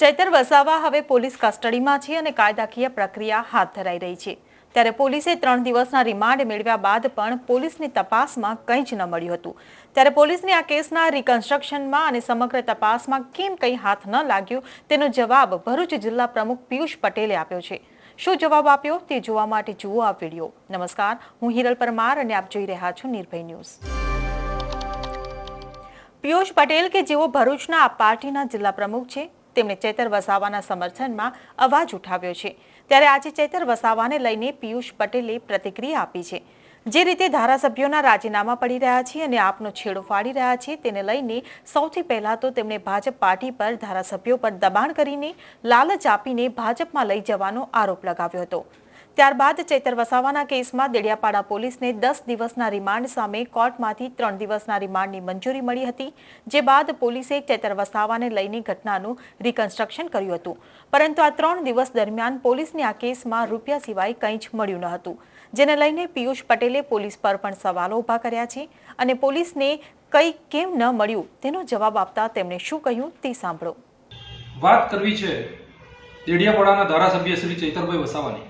ચૈતર વસાવા હવે પોલીસ કસ્ટડીમાં છે અને કાયદાકીય પ્રક્રિયા હાથ ધરાઈ રહી છે. ત્યારે પોલીસે ત્રણ દિવસના રિમાન્ડ મેળવ્યા બાદ પણ પોલીસની તપાસમાં કંઈ જ ન મળ્યું હતું. ત્યારે પોલીસને આ કેસના રિકન્સ્ટ્રક્શનમાં અને સમગ્ર તપાસમાં કેમ કંઈ હાથ ન લાગ્યું તેનો જવાબ ભરૂચ જિલ્લા પ્રમુખ પિયુષ પટેલે આપ્યો છે. શું જવાબ આપ્યો તે જોવા માટે જુઓ આ વીડિયો. નમસ્કાર, હું હિરલ પરમાર અને આપ જોઈ રહ્યા છો નિર્ભય ન્યૂઝ. પિયુષ પટેલ કે જેઓ ભરૂચના આ પાર્ટીના જિલ્લા પ્રમુખ છે તેમણે ચેતર વસાવાના સમર્થનમાં અવાજ ઉઠાવ્યો છે. ત્યારે આજે ચેતર વસાવાને લઈને પિયુષ પટેલે પ્રતિક્રિયા આપી છે. જે રીતે ધારાસભ્યોના રાજીનામા પડી રહ્યા છે અને આપનો છેડો ફાડી રહ્યા છે, તેને લઈને સૌથી પહેલા તો તેમણે ભાજપ પાર્ટી પર ધારાસભ્યો પર દબાણ કરીને લાલચ આપીને ભાજપમાં લઈ જવાનો આરોપ લગાવ્યો હતો. ત્યારબાદ ચૈતર વસાવાના કેસમાં દેડિયાપાડા પોલીસને દસ દિવસના રિમાન્ડ સામે કોર્ટમાંથી ત્રણ દિવસના રિમાન્ડની મંજૂરી મળી હતી, જે બાદ પોલીસે ચૈતર વસાવાને લઈને ઘટનાનું રિકન્સ્ટ્રક્શન કર્યું હતું. પરંતુ આ ત્રણ દિવસ દરમિયાન પોલીસને આ કેસમાં રૂપિયા સિવાય કંઈ જ મળ્યું ન હતું. જેને લઈને પિયુષ પટેલે પોલીસ પર પણ સવાલો ઊભા કર્યા છે અને પોલીસને કંઈ કેમ ન મળ્યું તેનો જવાબ આપતા તેમણે શું કહ્યું તે સાંભળો. વાત કરવી છે દેડિયાપાડાના ધારાસભ્ય શ્રી ચૈતરભાઈ વસાવાની.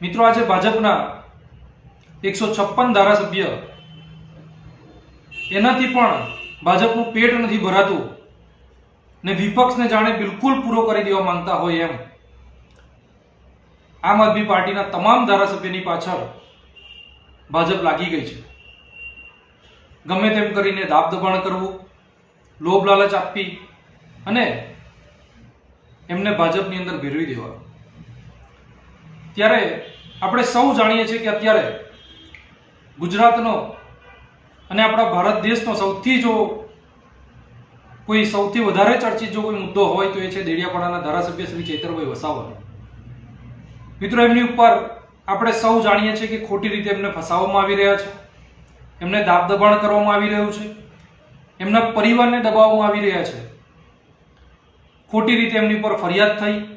મિત્રો, આજે ભાજપના એકસો છપ્પન ધારાસભ્ય એનાથી પણ ભાજપનું પેટ નથી ભરાતું ને વિપક્ષને જાણે બિલકુલ પૂરો કરી દેવા માંગતા હોય એમ. આમ આદમી પાર્ટીના તમામ ધારાસભ્યની પાછળ ભાજપ લાગી ગઈ છે. ગમે તેમ કરીને દાબ દબાણ કરવું, લોભ લાલચ આપવી અને એમને ભાજપની અંદર ભેરવી દેવા ત્યારે આપણે સૌ જાણીએ છીએ કે અત્યારે ગુજરાતનો અને આપણા ભારત દેશનો સૌથી જો કોઈ સૌથી વધારે ચર્ચિત જો કોઈ મુદ્દો હોય તો એ છે દેડિયાપાડાના ધારાસભ્ય શ્રી ચેતરભાઈ વસાવા. મિત્રો, એમની ઉપર આપણે સૌ જાણીએ છીએ કે ખોટી રીતે એમને ફસાવવામાં આવી રહ્યા છે. એમને દાબ દબાણ કરવામાં આવી રહ્યું છે. એમના પરિવારને દબાવવામાં આવી રહ્યા છે. ખોટી રીતે એમની ઉપર ફરિયાદ થઈ.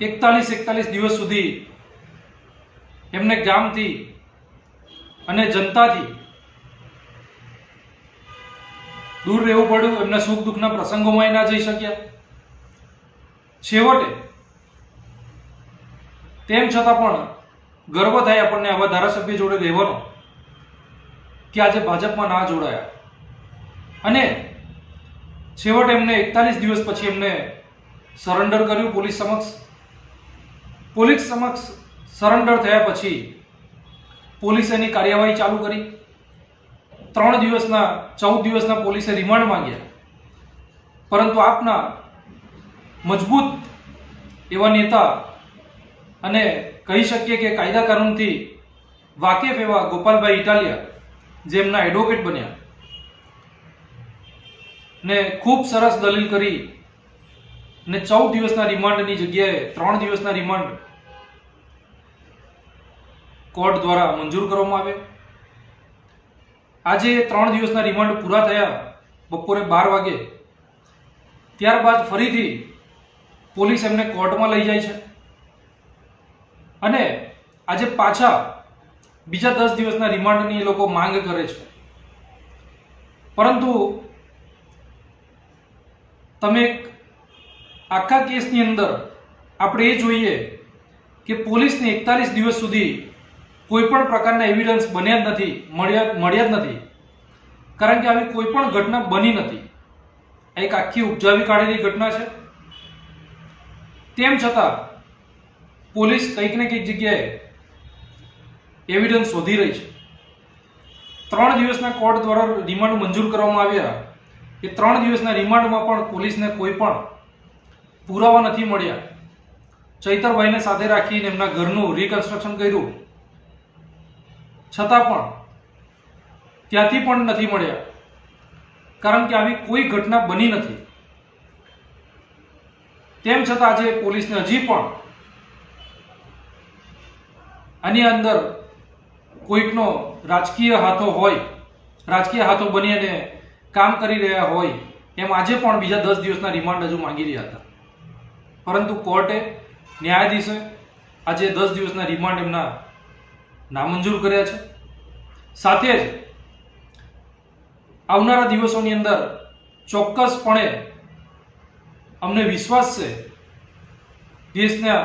એકતાલીસ એકતાલીસ દિવસ સુધી એમને ગામથી અને જનતાથી દૂર રહેવું પડ્યું. એમના સુખ દુઃખના પ્રસંગોમાં ના જઈ શક્યા. છેવટે તેમ છતાં પણ ગર્વ થાય આપણને આવા ધારાસભ્ય જોડે રહેવાનો કે આજે ભાજપમાં ના જોડાયા. અને છેવટે એમને એકતાલીસ દિવસ પછી એમને સરેન્ડર કર્યું પોલીસ સમક્ષ. પોલીસ સમક્ષ સરેન્ડર થયા પછી પોલીસે એની કાર્યવાહી ચાલુ કરી. ત્રણ દિવસના, ચૌદ દિવસના પોલીસે રિમાન્ડ માંગ્યા. પરંતુ આપના મજબૂત એવા નેતા અને કહી શકીએ કે કાયદા કાનૂનથી વાકેફ એવા ગોપાલભાઈ ઇટાલિયા, જે એમના એડવોકેટ બન્યા. ને ખૂબ સરસ દલીલ કરી ને ચૌદ દિવસના રિમાન્ડની જગ્યાએ ત્રણ દિવસના રિમાન્ડ કોર્ટ દ્વારા મંજૂર કરવામાં આવે આજે ત્રણ દિવસના રિમાન્ડ પૂરા થયા બપોરે બાર વાગે. ત્યારબાદ ફરીથી પોલીસ એમને કોર્ટમાં લઈ જાય છે. અને આજે પાછા બીજા દસ દિવસના રિમાન્ડની એ લોકો માંગ કરે છે. પરંતુ તમે આખા કેસની અંદર આપણે એ જોઈએ કે પોલીસને એકતાલીસ દિવસ સુધી કોઈ પણ પ્રકારના એવિડન્સ બન્યા જ નથી, મળ્યા મળ્યા જ નથી. કારણ કે આવી કોઈ પણ ઘટના બની નથી. એક આખી ઉપજાવી કાઢેલી ઘટના છે. તેમ છતાં પોલીસ કંઈક ને કંઈક જગ્યાએ એવિડન્સ શોધી રહી છે. ત્રણ દિવસના કોર્ટ દ્વારા રિમાન્ડ મંજૂર કરવામાં આવ્યા. એ ત્રણ દિવસના રિમાન્ડમાં પણ પોલીસને કોઈ પણ પુરાવા નથી મળ્યા. ચૈતરભાઈને સાથે રાખીને એમના ઘરનું રિકન્સ્ટ્રક્શન કર્યું. છતાં પણ ત્યાંથી પણ નથી મળ્યા. કારણ કે આવી કોઈ ઘટના બની નથી. તેમ છતાં આજે પોલીસને હજી પણ આની અંદર કોઈકનો રાજકીય હાથો હોય, રાજકીય હાથો બની અને કામ કરી રહ્યા હોય, એમ આજે પણ બીજા દસ દિવસના રિમાન્ડ હજુ માંગી રહ્યા હતા. પરંતુ કોર્ટે ન્યાયાધીશે આજે દસ દિવસના રિમાન્ડ એમના નામંજૂર કર્યા છે. સાથે જ આવનારા દિવસોની અંદર ચોક્કસપણે અમને વિશ્વાસ છે દેશના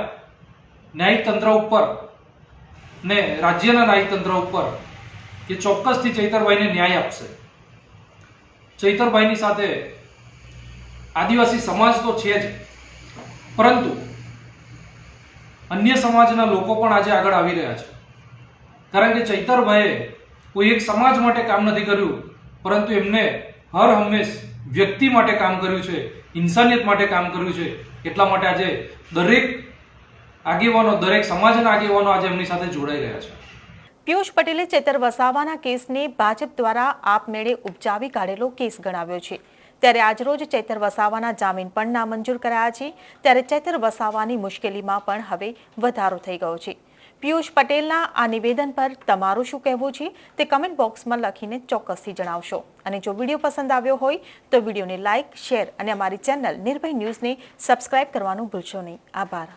ન્યાયિક તંત્ર ઉપર ને રાજ્યના ન્યાયિક તંત્ર ઉપર કે ચોક્કસથી ચૈતરભાઈને ન્યાય આપશે. ચૈતરભાઈની સાથે આદિવાસી સમાજ તો છે જ. પરંતુ અન્ય સમાજના લોકો પણ આજે આગળ આવી રહ્યા છે. કારણ કે ચૈતરભાઈએ કોઈ એક સમાજ માટે કામ નથી કર્યું, પરંતુ એમને હર હંમેશ વ્યક્તિ માટે કામ કર્યું છે, ઇન્સાનિયત માટે કામ કર્યું છે, એટલા માટે આજે દરેક આગેવાનો, દરેક સમાજના આગેવાનો આજે એમની સાથે જોડાઈ રહ્યા છે. પિયુષ પટેલે ચેતર વસાવાના કેસને ભાજપ દ્વારા આપમેળે ઉપજાવી કાઢેલો કેસ ગણાવ્યો છે. ત્યારે આજરોજ ચૈતર વસાવાના જામીન પણ નામંજૂર કરાયા છે. ત્યારે ચૈતર વસાવાની મુશ્કેલીમાં પણ હવે વધારો થઈ ગયો છે. પિયુષ પટેલના આ નિવેદન પર તમારું શું કહેવું છે? તે કમેન્ટ બોક્સમાં લખીને ચોક્કસથી જણાવશો. અને જો વીડિયો પસંદ આવ્યો હોય તો વિડીયોને લાઇક શેર અને અમારી ચેનલ નિર્ભય ન્યૂઝને સબસ્ક્રાઇબ કરવાનું ભૂલશો નહીં. આભાર.